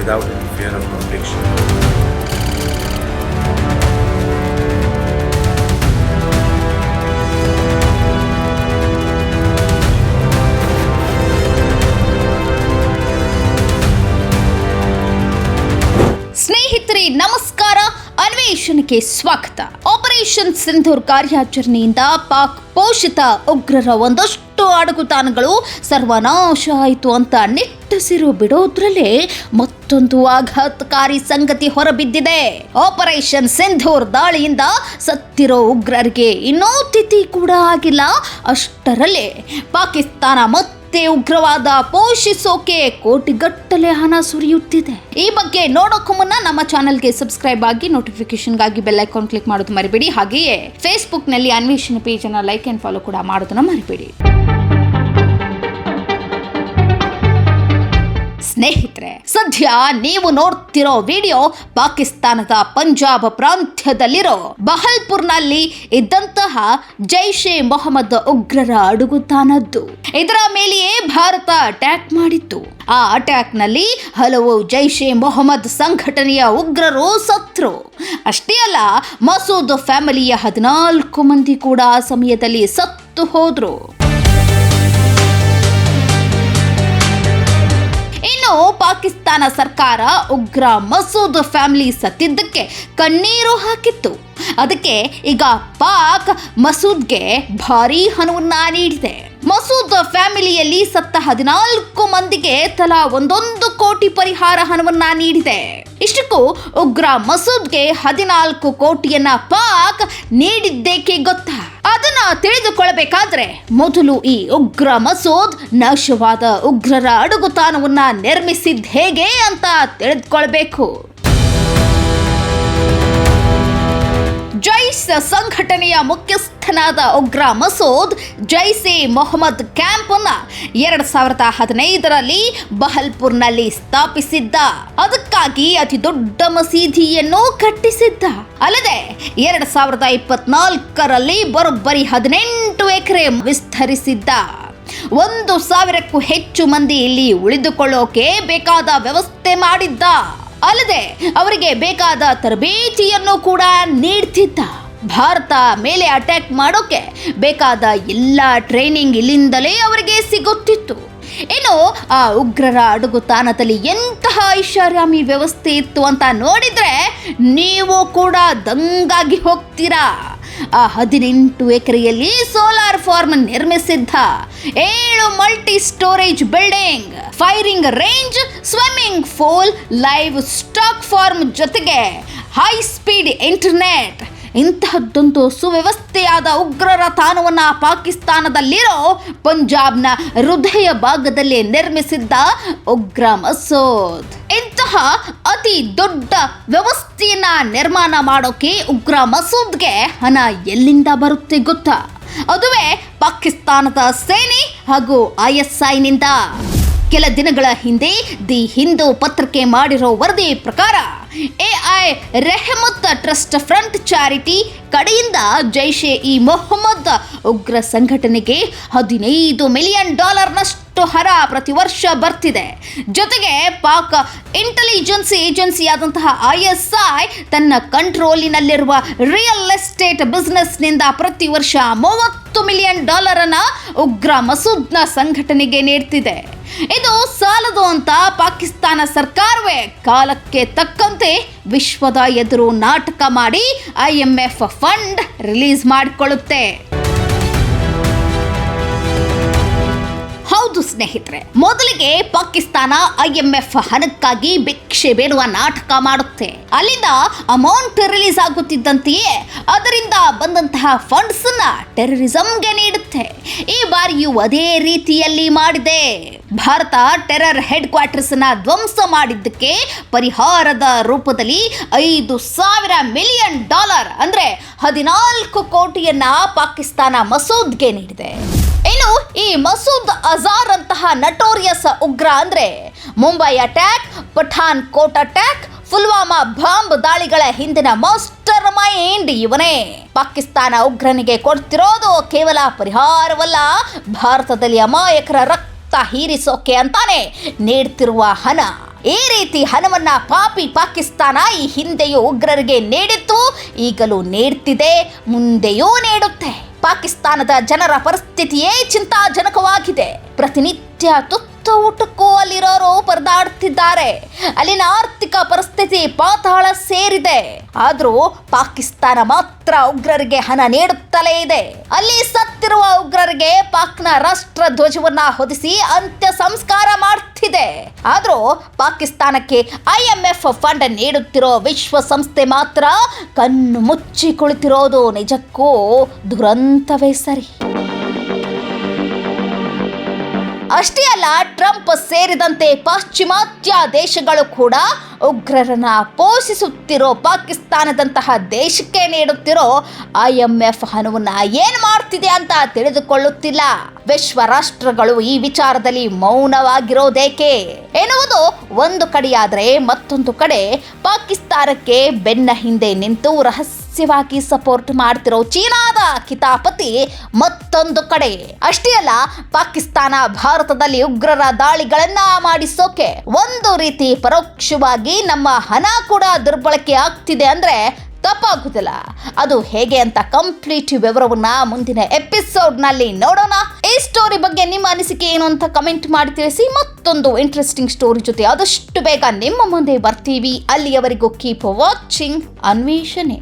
without any fear of conviction. ಸ್ನೇಹಿತರೆ, ನಮಸ್ಕಾರ ಅನ್ವೇಷಣೆಗೆ ಸ್ವಾಗತ ಆಪರೇಷನ್ ಸಿಂಧೂರ್ ಕಾರ್ಯಾಚರಣೆಯಿಂದ ಪಾಕ್ ಪೋಷಿತ ಉಗ್ರರ ಒಂದಷ್ಟು ಅಡಗುತಾಣಗಳು ಸರ್ವನಾಶ ಆಯಿತು ಅಂತ ನಿಟ್ಟುಸಿರು ಬಿಡೋದ್ರಲ್ಲೇ ಮತ್ತೊಂದು ಆಘಾತಕಾರಿ ಸಂಗತಿ ಹೊರಬಿದ್ದಿದೆ. ಆಪರೇಷನ್ ಸಿಂಧೂರ್ ದಾಳಿಯಿಂದ ಸತ್ತಿರೋ ಉಗ್ರರಿಗೆ ಇನ್ನೂ ತಿಥಿ ಕೂಡ ಆಗಿಲ್ಲ. ಅಷ್ಟರಲ್ಲೇ ಪಾಕಿಸ್ತಾನ ಮತ್ತು ಮತ್ತೆ ಉಗ್ರವಾದ ಪೋಷಿಸೋಕೆ ಕೋಟಿಗಟ್ಟಲೆ ಹಣ ಸುರಿಯುತ್ತಿದೆ. ಈ ಬಗ್ಗೆ ನೋಡೋಕ್ಕೂ ಮುನ್ನ ನಮ್ಮ ಚಾನೆಲ್ಗೆ ಸಬ್ಸ್ಕ್ರೈಬ್ ಆಗಿ ನೋಟಿಫಿಕೇಶನ್ಗಾಗಿ ಬೆಲ್ ಐಕಾನ್ ಕ್ಲಿಕ್ ಮಾಡೋದು ಮರಿಬೇಡಿ. ಹಾಗೆಯೇ ಫೇಸ್ಬುಕ್ನಲ್ಲಿ ಅನ್ವೇಷಣೆ ಪೇಜನ್ನು ಲೈಕ್ ಆ್ಯಂಡ್ ಫಾಲೋ ಕೂಡ ಮಾಡೋದನ್ನ ಮರಿಬೇಡಿ. ಸ್ನೇಹಿತರೆ, ಸದ್ಯ ನೀವು ನೋಡ್ತಿರೋ ವಿಡಿಯೋ ಪಾಕಿಸ್ತಾನದ ಪಂಜಾಬ್ ಪ್ರಾಂತ್ಯದಲ್ಲಿರೋ ಬಹಲ್ಪುರ್ನಲ್ಲಿ ಇದ್ದಂತಹ ಜೈಷ್ ಎ ಮೊಹಮ್ಮದ್ ಉಗ್ರರ ಅಡುಗುತಾನದ್ದು ಇದರ ಮೇಲೆಯೇ ಭಾರತ ಅಟ್ಯಾಕ್ ಮಾಡಿತ್ತು. ಆ ಅಟ್ಯಾಕ್ನಲ್ಲಿ ಹಲವು ಜೈಷ್ ಎ ಮೊಹಮ್ಮದ್ ಸಂಘಟನೆಯ ಉಗ್ರರು ಸತ್ರು. ಅಷ್ಟೇ ಅಲ್ಲ, ಮಸೂದ್ ಫ್ಯಾಮಿಲಿಯ ಹದಿನಾಲ್ಕು ಮಂದಿ ಕೂಡ ಆ ಸಮಯದಲ್ಲಿ ಸತ್ತು ಹೋದ್ರು. ಪಾಕಿಸ್ತಾನ ಸರ್ಕಾರ ಉಗ್ರ ಮಸೂದ್ ಫ್ಯಾಮಿಲಿ ಸತ್ತಿದ್ದಕ್ಕೆ ಕಣ್ಣೀರು ಹಾಕಿತ್ತು. ಅದಕ್ಕೆ ಈಗ ಪಾಕ್ ಮಸೂದ್ಗೆ ಭಾರೀ ಹಣವನ್ನ ನೀಡಿದೆ. ಮಸೂದ್ ಫ್ಯಾಮಿಲಿಯಲ್ಲಿ ಸತ್ತ ಹದಿನಾಲ್ಕು ಮಂದಿಗೆ ತಲಾ ಒಂದೊಂದು ಕೋಟಿ ಪರಿಹಾರ ಹಣವನ್ನ ನೀಡಿದೆ. ಇಷ್ಟಕ್ಕೂ ಉಗ್ರ ಮಸೂದ್ಗೆ ಹದಿನಾಲ್ಕು ಕೋಟಿಯನ್ನ ಪಾಕ್ ನೀಡಿದ್ದೇಕೆ ಗೊತ್ತಾ? ಅದನ್ನ ತಿಳಿದುಕೊಳ್ಳಬೇಕಾದ್ರೆ ಮೊದಲು ಈ ಉಗ್ರ ಮಸೂದ್ ನಾಶವಾದ ಉಗ್ರರ ಅಡುಗುತಾನವನ್ನ ನಿರ್ಮಿಸಿದ್ ಹೇಗೆ ಅಂತ ತಿಳಿದುಕೊಳ್ಬೇಕು. ಜೈಸ್ ಸಂಘಟನೆಯ ಮುಖ್ಯಸ್ಥನಾದ ಉಗ್ರ ಮಸೂದ್ ಜೈಸೆ ಮೊಹಮ್ಮದ್ ಕ್ಯಾಂಪ್ ಅನ್ನ ಎರಡ್ ಸಾವಿರದ ಹದಿನೈದರಲ್ಲಿ ಬಹಲ್ಪುರ್ನಲ್ಲಿ ಸ್ಥಾಪಿಸಿದ್ದ. ಅದಕ್ಕಾಗಿ ಅತಿ ದೊಡ್ಡ ಮಸೀದಿಯನ್ನು ಕಟ್ಟಿಸಿದ್ದ. ಅಲ್ಲದೆ, ಎರಡ್ ಸಾವಿರದ ಇಪ್ಪತ್ನಾಲ್ಕರಲ್ಲಿ ಬರೋಬ್ಬರಿ ಹದಿನೆಂಟು ಎಕರೆ ವಿಸ್ತರಿಸಿದ್ದ. ಒಂದು ಸಾವಿರಕ್ಕೂ ಹೆಚ್ಚು ಮಂದಿ ಇಲ್ಲಿ ಉಳಿದುಕೊಳ್ಳೋಕೆ ಬೇಕಾದ ವ್ಯವಸ್ಥೆ ಮಾಡಿದ್ದ. ಅಲ್ಲದೆ ಅವರಿಗೆ ಬೇಕಾದ ತರಬೇತಿಯನ್ನು ಕೂಡ ನೀಡ್ತಿದ್ದ. ಭಾರತ ಮೇಲೆ ಅಟ್ಯಾಕ್ ಮಾಡೋಕೆ ಬೇಕಾದ ಎಲ್ಲ ಟ್ರೈನಿಂಗ್ ಇಲ್ಲಿಂದಲೇ ಅವರಿಗೆ ಸಿಗುತ್ತಿತ್ತು. ಇನ್ನು ಆ ಉಗ್ರರ ಅಡುಗುತಾಣದಲ್ಲಿ ಎಂತಹ ಐಷಾರಾಮಿ ವ್ಯವಸ್ಥೆ ಇತ್ತು ಅಂತ ನೋಡಿದ್ರೆ ನೀವು ಕೂಡ ದಂಗಾಗಿ ಹೋಗ್ತೀರಾ? ಆ ಹದಿನೆಂಟು ಎಕರೆಯಲ್ಲಿ ಸೋಲಾರ್ ಫಾರ್ಮ್ ನಿರ್ಮಿಸಿದ್ದ ಏಳು multi storage building firing range swimming pool livestock farm ಜೊತೆಗೆ ಹೈ ಸ್ಪೀಡ್ ಇಂಟರ್ನೆಟ್ ಇಂತಹದ್ದೊಂದು ಸುವ್ಯವಸ್ಥೆಯಾದ ಉಗ್ರರ ತಾಣವನ್ನು ಪಾಕಿಸ್ತಾನದಲ್ಲಿರೋ ಪಂಜಾಬ್ನ ಹೃದಯ ಭಾಗದಲ್ಲಿ ನಿರ್ಮಿಸಿದ್ದ ಉಗ್ರ ಮಸೂದ್. ಇಂತಹ ಅತಿ ದೊಡ್ಡ ವ್ಯವಸ್ಥೆಯನ್ನ ನಿರ್ಮಾಣ ಮಾಡೋಕೆ ಉಗ್ರ ಮಸೂದ್ಗೆ ಹಣ ಎಲ್ಲಿಂದ ಬರುತ್ತೆ ಗೊತ್ತಾ? ಅದುವೇ ಪಾಕಿಸ್ತಾನದ ಸೇನೆ ಹಾಗೂ ಐಎಸ್ಐನಿಂದ. ಕೆಲ ದಿನಗಳ ಹಿಂದೆ ದಿ ಹಿಂದೂ ಪತ್ರಿಕೆ ಮಾಡಿರೋ ವರದಿ ಪ್ರಕಾರ Al Rehmat trust front charity ಕಡೆಯಿಂದ ಜೈಷೆ ಇ ಮೊಹಮ್ಮದ್ ಉಗ್ರ ಸಂಘಟನೆಗೆ ಹದಿನೈದು ಮಿಲಿಯನ್ ಡಾಲರ್ನಷ್ಟು ಹಣ ಪ್ರತಿ ವರ್ಷ ಬರ್ತಿದೆ. ಜೊತೆಗೆ ಪಾಕ್ ಇಂಟೆಲಿಜೆನ್ಸ್ ಏಜೆನ್ಸಿಯಾದಂತಹ ಐ ತನ್ನ ಕಂಟ್ರೋಲಿನಲ್ಲಿರುವ ರಿಯಲ್ ಎಸ್ಟೇಟ್ ಬಿಸ್ನೆಸ್ನಿಂದ ಪ್ರತಿ ವರ್ಷ ಮೂವತ್ತು ಮಿಲಿಯನ್ ಡಾಲರ್ ಅನ್ನ ಉಗ್ರ ಮಸೂದ್ನ ಸಂಘಟನೆಗೆ ನೀಡ್ತಿದೆ. ಇದು ಸಾಲದು ಅಂತ ಪಾಕಿಸ್ತಾನ ಸರ್ಕಾರವೇ ಕಾಲಕ್ಕೆ ತಕ್ಕಂತೆ ವಿಶ್ವದ ಎದುರು ನಾಟಕ ಮಾಡಿ ಐಎಂಎಫ್ ಫಂಡ್ ರಿಲೀಸ್ ಮಾಡಿಕೊಳ್ಳುತ್ತೆ. ಹೌದು ಸ್ನೇಹಿತರೆ, ಮೊದಲಿಗೆ ಪಾಕಿಸ್ತಾನ ಐಎಂಎಫ್ ಹಣಕ್ಕಾಗಿ ಭಿಕ್ಷೆ ಬೇಡುವ ನಾಟಕ ಮಾಡುತ್ತೆ. ಅಲ್ಲಿಂದ ಅಮೌಂಟ್ ರಿಲೀಸ್ ಆಗುತ್ತಿದ್ದಂತೆಯೇ ಅದರಿಂದ ಬಂದಂತಹ ಫಂಡ್ಸ್ನ ಟೆರರಿಸಂಗೆ ನೀಡುತ್ತೆ. ಈ ಬಾರಿಯೂ ಅದೇ ರೀತಿಯಲ್ಲಿ ಮಾಡಿದೆ. ಭಾರತ ಟೆರರ್ ಹೆಡ್ ಕ್ವಾರ್ಟರ್ಸ್ನ ಧ್ವಂಸ ಮಾಡಿದ್ದಕ್ಕೆ ಪರಿಹಾರದ ರೂಪದಲ್ಲಿ ಐದು ಸಾವಿರ ಮಿಲಿಯನ್ ಡಾಲರ್ ಅಂದ್ರೆ ಹದಿನಾಲ್ಕು ಕೋಟಿಯನ್ನ ಪಾಕಿಸ್ತಾನ ಮಸೂದ್ಗೆ ನೀಡಿದೆ. ಇನ್ನು ಈ ಮಸೂದ್ ಅಜಾರ್ ಅಂತಹ ನಟೋರಿಯಸ್ ಉಗ್ರ ಅಂದ್ರೆ Mumbai attack Pathankot attack Pulwama bomb ದಾಳಿಗಳ ಹಿಂದಿನ ಮಾಸ್ಟರ್ ಮೈಂಡ್ ಇವನೇ. ಪಾಕಿಸ್ತಾನ ಉಗ್ರನಿಗೆ ಕೊಡ್ತಿರೋದು ಕೇವಲ ಪರಿಹಾರವಲ್ಲ, ಭಾರತದಲ್ಲಿ ಅಮಾಯಕರ ರಕ್ತ ಹೀರಿಸೋಕೆ ಅಂತಾನೆ ನೀಡ್ತಿರುವ ಹಣ ಈ ರೀತಿ ಹಣವನ್ನ ಪಾಪಿ ಪಾಕಿಸ್ತಾನ ಈ ಹಿಂದೆಯೂ ಉಗ್ರರಿಗೆ ನೀಡಿತ್ತು, ಈಗಲೂ ನೀಡ್ತಿದೆ, ಮುಂದೆಯೂ ನೀಡುತ್ತೆ. ಪಾಕಿಸ್ತಾನದ ಜನರ ಪರಿಸ್ಥಿತಿಯೇ ಚಿಂತಾಜನಕವಾಗಿದೆ. ಪ್ರತಿನಿತ್ಯ ತುತ್ತು ಊಟಕ್ಕೂ ಅಲ್ಲಿರೋರು ಪರದಾಡ್ತಿದ್ದಾರೆ ಅಲ್ಲಿನ ಆರ್ಥಿಕ ಪರಿಸ್ಥಿತಿ ಪಾತಾಳ ಸೇರಿದೆ. ಆದರೂ ಪಾಕಿಸ್ತಾನ ಮಾತ್ರ ಉಗ್ರರಿಗೆ ಹಣ ನೀಡುತ್ತಲೇ ಇದೆ. ಅಲ್ಲಿ ಸತ್ತಿರುವ ಉಗ್ರರಿಗೆ ಪಾಕ್ನ ರಾಷ್ಟ್ರ ಧ್ವಜವನ್ನ ಹೊದಿಸಿ ಅಂತ್ಯ ಸಂಸ್ಕಾರ ಮಾಡ್ತಿದೆ. ಆದರೂ ಪಾಕಿಸ್ತಾನಕ್ಕೆ ಐಎಂಎಫ್ ಫಂಡ್ ನೀಡುತ್ತಿರೋ ವಿಶ್ವಸಂಸ್ಥೆ ಮಾತ್ರ ಕಣ್ಣು ಮುಚ್ಚಿ ಕುಳಿತಿರೋದು ನಿಜಕ್ಕೂ ದುರಂತವೇ ಸರಿ. ಅಷ್ಟೇ ಅಲ್ಲ, ಟ್ರಂಪ್ ಸೇರಿದಂತೆ ಪಾಶ್ಚಿಮಾತ್ಯ ದೇಶಗಳು ಕೂಡ ಉಗ್ರರನ್ನ ಪೋಷಿಸುತ್ತಿರೋ ಪಾಕಿಸ್ತಾನದಂತಹ ದೇಶಕ್ಕೆ ನೀಡುತ್ತಿರೋ ಐ ಎಂ ಎಫ್ ಹಣವನ್ನ ಏನ್ ಮಾಡ್ತಿದೆ ಅಂತ ತಿಳಿದುಕೊಳ್ಳುತ್ತಿಲ್ಲ. ವಿಶ್ವ ರಾಷ್ಟ್ರಗಳು ಈ ವಿಚಾರದಲ್ಲಿ ಮೌನವಾಗಿರೋದೇಕೆ? ಎನ್ನುವುದು ಒಂದು ಕಡೆಯಾದರೆ ಮತ್ತೊಂದು ಕಡೆ ಪಾಕಿಸ್ತಾನಕ್ಕೆ ಬೆನ್ನ ಹಿಂದೆ ನಿಂತು ರಹಸ್ಯವಾಗಿ ಸಪೋರ್ಟ್ ಮಾಡ್ತಿರೋ ಚೀನಾದ ಕಿತಾಪತಿ ಮತ್ತೊಂದು ಕಡೆ. ಅಷ್ಟೇ ಅಲ್ಲ, ಪಾಕಿಸ್ತಾನ ಭಾರತದಲ್ಲಿ ಉಗ್ರರ ದಾಳಿಗಳನ್ನ ಮಾಡಿಸೋಕೆ ಒಂದು ರೀತಿ ಪರೋಕ್ಷವಾಗಿ ನಮ್ಮ ಹಣ ಕೂಡ ದುರ್ಬಳಕೆ ಆಗ್ತಿದೆ ಅಂದ್ರೆ ತಪ್ಪಾಗುದಿಲ್ಲ. ಅದು ಹೇಗೆ ಅಂತ ಕಂಪ್ಲೀಟ್ ವಿವರವನ್ನ ಮುಂದಿನ ಎಪಿಸೋಡ್ನಲ್ಲಿ ನೋಡೋಣ. ಈ ಸ್ಟೋರಿ ಬಗ್ಗೆ ನಿಮ್ಮ ಅನಿಸಿಕೆ ಏನು ಅಂತ ಕಮೆಂಟ್ ಮಾಡಿ ತಿಳಿಸಿ. ಮತ್ತೊಂದು ಇಂಟ್ರೆಸ್ಟಿಂಗ್ ಸ್ಟೋರಿ ಜೊತೆ ಆದಷ್ಟು ಬೇಗ ನಿಮ್ಮ ಮುಂದೆ ಬರ್ತೀವಿ. ಅಲ್ಲಿಯವರೆಗೂ ಕೀಪ್ ವಾಚಿಂಗ್ ಅನ್ವೇಷಣೆ.